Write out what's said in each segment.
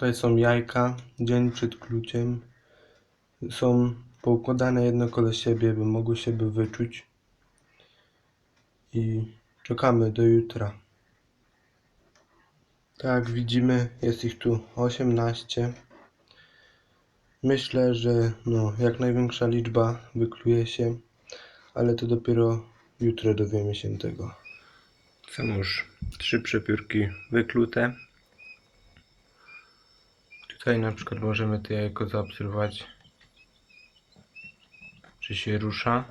Tutaj są jajka, dzień przed kluciem. Są poukładane jedno koło siebie, by mogły siebie wyczuć. I czekamy do jutra. Tak jak widzimy, jest ich tu 18. Myślę, że no, jak największa liczba wykluje się, ale to dopiero jutro dowiemy się tego. Są już trzy przepiórki wyklute. Tutaj na przykład możemy to jajko zaobserwować, czy się rusza.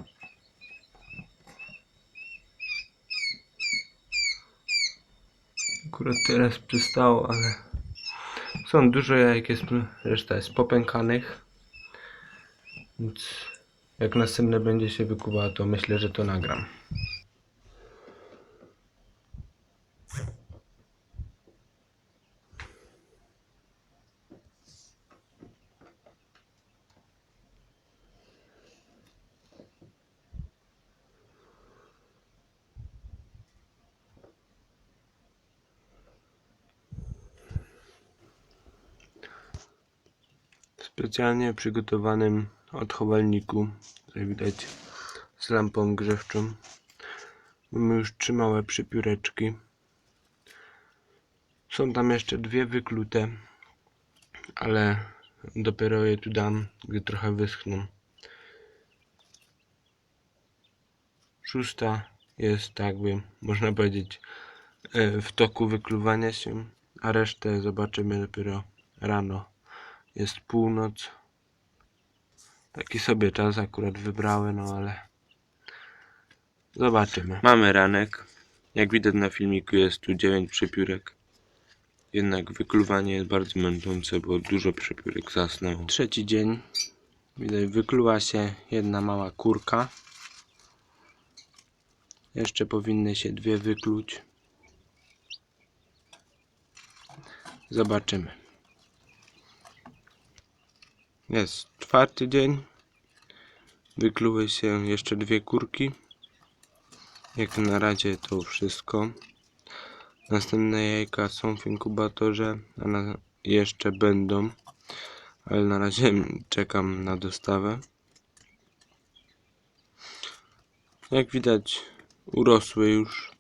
Akurat teraz przestało, ale są dużo jajek, jest, reszta jest popękanych. Więc jak następne będzie się wykuwało, to myślę, że to nagram. Specjalnie przygotowanym odchowalniku, tutaj widać z lampą grzewczą, mamy już trzy małe przypióreczki. Są tam jeszcze dwie wyklute, ale dopiero je tu dam, gdy trochę wyschną. Szósta jest tak by, można powiedzieć, e, w toku wykluwania się, a resztę zobaczymy dopiero rano. Jest północ. Taki sobie czas akurat wybrały, no ale zobaczymy. Mamy ranek. Jak widać na filmiku jest tu 9 przepiórek. Jednak wykluwanie jest bardzo męczące, bo dużo przepiórek zasnęło. Trzeci dzień. Widać wykluła się jedna mała kurka. Jeszcze powinny się dwie wykluć. Zobaczymy. Jest czwarty dzień. Wykluły się jeszcze dwie kurki. Jak na razie to wszystko. Następne jajka są w inkubatorze, a jeszcze będą. Ale na razie czekam na dostawę. Jak widać urosły już.